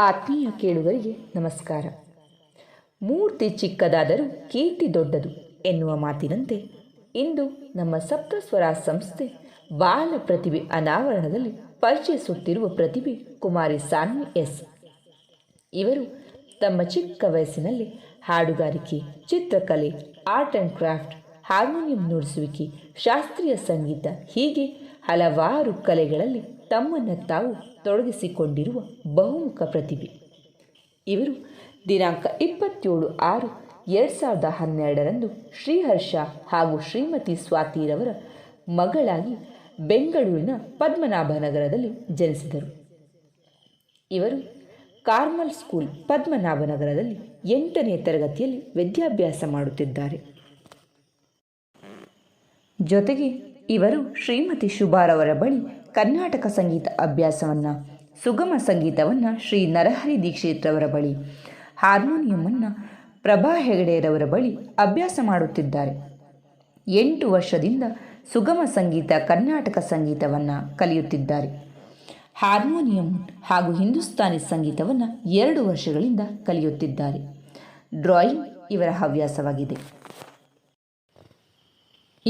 ಆತ್ಮೀಯ ಕೇಳುಗರಿಗೆ ನಮಸ್ಕಾರ. ಮೂರ್ತಿ ಚಿಕ್ಕದಾದರೂ ಕೀರ್ತಿ ದೊಡ್ಡದು ಎನ್ನುವ ಮಾತಿನಂತೆ ಇಂದು ನಮ್ಮ ಸಪ್ತಸ್ವರ ಸಂಸ್ಥೆ ಬಾಲ ಪ್ರತಿಭೆ ಅನಾವರಣದಲ್ಲಿ ಪರಿಚಯಿಸುತ್ತಿರುವ ಪ್ರತಿಭೆ ಕುಮಾರಿ ಸಾನ್ವಿ ಎಸ್. ಇವರು ತಮ್ಮ ಚಿಕ್ಕ ವಯಸ್ಸಿನಲ್ಲಿ ಹಾಡುಗಾರಿಕೆ, ಚಿತ್ರಕಲೆ, ಆರ್ಟ್ ಆ್ಯಂಡ್ ಕ್ರಾಫ್ಟ್, ಹಾರ್ಮೋನಿಯಂ ನುಡಿಸುವಿಕೆ, ಶಾಸ್ತ್ರೀಯ ಸಂಗೀತ ಹೀಗೆ ಹಲವಾರು ಕಲೆಗಳಲ್ಲಿ ತಮ್ಮನ್ನು ತಾವು ತೊಡಗಿಸಿಕೊಂಡಿರುವ ಬಹುಮುಖ ಪ್ರತಿಭೆ. ಇವರು ದಿನಾಂಕ ಇಪ್ಪತ್ತೇಳು ಆರು ಎರಡು ಸಾವಿರದ ಹನ್ನೆರಡರಂದು ಶ್ರೀಹರ್ಷ ಹಾಗೂ ಶ್ರೀಮತಿ ಸ್ವಾತಿರವರ ಮಗಳಾಗಿ ಬೆಂಗಳೂರಿನ ಪದ್ಮನಾಭನಗರದಲ್ಲಿ ಜನಿಸಿದರು. ಇವರು ಕಾರ್ಮಲ್ ಸ್ಕೂಲ್ ಪದ್ಮನಾಭನಗರದಲ್ಲಿ ಎಂಟನೇ ತರಗತಿಯಲ್ಲಿ ವಿದ್ಯಾಭ್ಯಾಸ ಮಾಡುತ್ತಿದ್ದಾರೆ. ಜೊತೆಗೆ ಇವರು ಶ್ರೀಮತಿ ಶುಭಾರವರ ಬಳಿ ಕರ್ನಾಟಕ ಸಂಗೀತ ಅಭ್ಯಾಸವನ್ನು, ಸುಗಮ ಸಂಗೀತವನ್ನು ಶ್ರೀ ನರಹರಿ ದೀಕ್ಷಿತ್ರವರ ಬಳಿ ಹಾರ್ಮೋನಿಯಮನ್ನು ಪ್ರಭಾ ಹೆಗಡೆಯರವರ ಬಳಿ ಅಭ್ಯಾಸ ಮಾಡುತ್ತಿದ್ದಾರೆ. ಎಂಟು ವರ್ಷದಿಂದ ಸುಗಮ ಸಂಗೀತ ಕರ್ನಾಟಕ ಸಂಗೀತವನ್ನು ಕಲಿಯುತ್ತಿದ್ದಾರೆ. ಹಾರ್ಮೋನಿಯಂ ಹಾಗೂ ಹಿಂದೂಸ್ತಾನಿ ಸಂಗೀತವನ್ನು ಎರಡು ವರ್ಷಗಳಿಂದ ಕಲಿಯುತ್ತಿದ್ದಾರೆ. ಡ್ರಾಯಿಂಗ್ ಇವರ ಹವ್ಯಾಸವಾಗಿದೆ.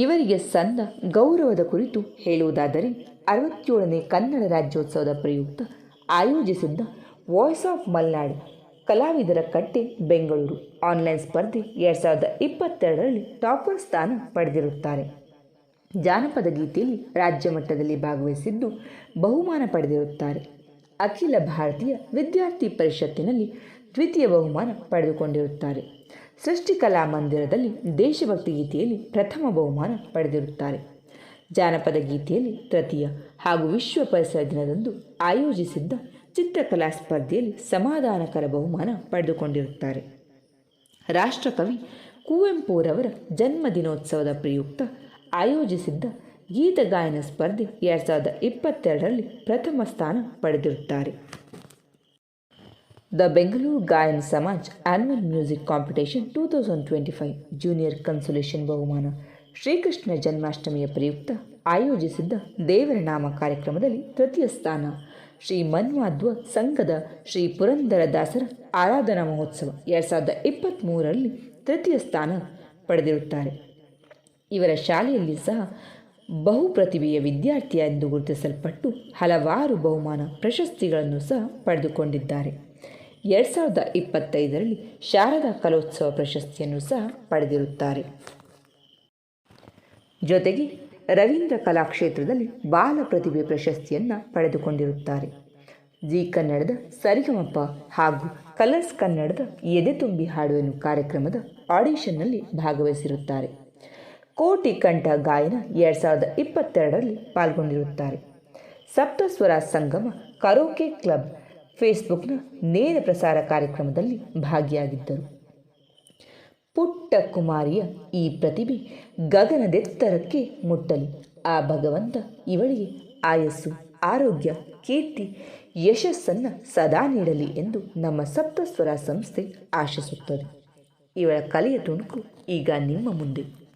ಇವರಿಗೆ ಸಂದ ಗೌರವದ ಕುರಿತು ಹೇಳುವುದಾದರೆ ಅರವತ್ತೇಳನೇ ಕನ್ನಡ ರಾಜ್ಯೋತ್ಸವದ ಪ್ರಯುಕ್ತ ಆಯೋಜಿಸಿದ್ದ ವಾಯ್ಸ್ ಆಫ್ ಮಲ್ನಾಡ್ ಕಲಾವಿದರ ಕಟ್ಟೆ ಬೆಂಗಳೂರು. ಆನ್ಲೈನ್ ಸ್ಪರ್ಧೆ ಎರಡು ಸಾವಿರದ ಇಪ್ಪತ್ತೆರಡರಲ್ಲಿ ಟಾಪರ್ ಸ್ಥಾನ ಪಡೆದಿರುತ್ತಾರೆ. ಜಾನಪದ ಗೀತೆಯಲ್ಲಿ ರಾಜ್ಯ ಮಟ್ಟದಲ್ಲಿ ಭಾಗವಹಿಸಿದ್ದು ಬಹುಮಾನ ಪಡೆದಿರುತ್ತಾರೆ. ಅಖಿಲ ಭಾರತೀಯ ವಿದ್ಯಾರ್ಥಿ ಪರಿಷತ್ತಿನಲ್ಲಿ ದ್ವಿತೀಯ ಬಹುಮಾನ ಪಡೆದುಕೊಂಡಿರುತ್ತಾರೆ. ಸೃಷ್ಟಿಕಲಾ ಮಂದಿರದಲ್ಲಿ ದೇಶಭಕ್ತಿ ಗೀತೆಯಲ್ಲಿ ಪ್ರಥಮ ಬಹುಮಾನ ಪಡೆದಿರುತ್ತಾರೆ. ಜಾನಪದ ಗೀತೆಯಲ್ಲಿ ತೃತೀಯ ಹಾಗೂ ವಿಶ್ವ ಪರಿಸರ ದಿನದಂದು ಆಯೋಜಿಸಿದ್ದ ಚಿತ್ರಕಲಾ ಸ್ಪರ್ಧೆಯಲ್ಲಿ ಸಮಾಧಾನಕರ ಬಹುಮಾನ ಪಡೆದುಕೊಂಡಿರುತ್ತಾರೆ. ರಾಷ್ಟ್ರಕವಿ ಕುವೆಂಪುರವರ ಜನ್ಮ ದಿನೋತ್ಸವದ ಪ್ರಯುಕ್ತ ಆಯೋಜಿಸಿದ್ದ ಗೀತಗಾಯನ ಸ್ಪರ್ಧೆ ಎರಡು ಸಾವಿರದ ಇಪ್ಪತ್ತೆರಡರಲ್ಲಿ ಪ್ರಥಮ ಸ್ಥಾನ ಪಡೆದಿರುತ್ತಾರೆ. The Bengaluru Gayan Samaj Annual thousand twenty five junior consolation ಬಹುಮಾನ ಶ್ರೀಕೃಷ್ಣ ಜನ್ಮಾಷ್ಟಮಿಯ ಪ್ರಯುಕ್ತ ಆಯೋಜಿಸಿದ್ದ ದೇವರ ನಾಮ ಕಾರ್ಯಕ್ರಮದಲ್ಲಿ ತೃತೀಯ ಸ್ಥಾನ. ಶ್ರೀ ಮನ್ವಾದ್ವ ಸಂಘದ ಶ್ರೀ ಪುರಂದರ ದಾಸರ ಆರಾಧನಾ ಮಹೋತ್ಸವ ಎರಡು ಸಾವಿರದ ಇಪ್ಪತ್ತ್ಮೂರರಲ್ಲಿ ತೃತೀಯ ಸ್ಥಾನ ಪಡೆದಿರುತ್ತಾರೆ. ಇವರ ಶಾಲೆಯಲ್ಲಿ ಸಹ ಬಹು ಪ್ರತಿಭೆಯ ವಿದ್ಯಾರ್ಥಿ ಎಂದು ಗುರುತಿಸಲ್ಪಟ್ಟು ಹಲವಾರು ಬಹುಮಾನ ಪ್ರಶಸ್ತಿಗಳನ್ನು ಸಹ ಪಡೆದುಕೊಂಡಿದ್ದಾರೆ. ಎರಡು ಸಾವಿರದ ಇಪ್ಪತ್ತೈದರಲ್ಲಿ ಶಾರದಾ ಕಲೋತ್ಸವ ಪ್ರಶಸ್ತಿಯನ್ನು ಸಹ ಪಡೆದಿರುತ್ತಾರೆ. ಜೊತೆಗೆ ರವೀಂದ್ರ ಕಲಾಕ್ಷೇತ್ರದಲ್ಲಿ ಬಾಲ ಪ್ರತಿಭೆ ಪ್ರಶಸ್ತಿಯನ್ನು ಪಡೆದುಕೊಂಡಿರುತ್ತಾರೆ. ಜಿ ಕನ್ನಡದ ಸರಿಗಮಪ ಹಾಗೂ ಕಲರ್ಸ್ ಕನ್ನಡದ ಎದೆ ತುಂಬಿ ಹಾಡುವೆನು ಕಾರ್ಯಕ್ರಮದ ಆಡಿಷನ್ನಲ್ಲಿ ಭಾಗವಹಿಸಿರುತ್ತಾರೆ. ಕೋಟಿ ಕಂಠ ಗಾಯನ ಎರಡು ಸಾವಿರದ ಇಪ್ಪತ್ತೆರಡರಲ್ಲಿ ಪಾಲ್ಗೊಂಡಿರುತ್ತಾರೆ. ಸಪ್ತಸ್ವರ ಸಂಗಮ ಕರೋಕೆ ಕ್ಲಬ್ ಫೇಸ್ಬುಕ್ನ ನೇರ ಪ್ರಸಾರ ಕಾರ್ಯಕ್ರಮದಲ್ಲಿ ಭಾಗಿಯಾಗಿದ್ದರು. ಪುಟ್ಟ ಕುಮಾರಿಯ ಈ ಪ್ರತಿಭೆ ಗಗನದೆತ್ತರಕ್ಕೆ ಮುಟ್ಟಲಿ. ಆ ಭಗವಂತ ಇವಳಿಗೆ ಆಯಸ್ಸು, ಆರೋಗ್ಯ, ಕೀರ್ತಿ, ಯಶಸ್ಸನ್ನು ಸದಾ ನೀಡಲಿ ಎಂದು ನಮ್ಮ ಸಪ್ತಸ್ವರ ಸಂಸ್ಥೆ ಆಶಿಸುತ್ತದೆ. ಇವಳ ಕಲೆಯ ತುಣುಕು ಈಗ ನಿಮ್ಮ ಮುಂದೆ.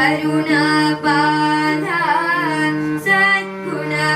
Karuna Padha Sat Guna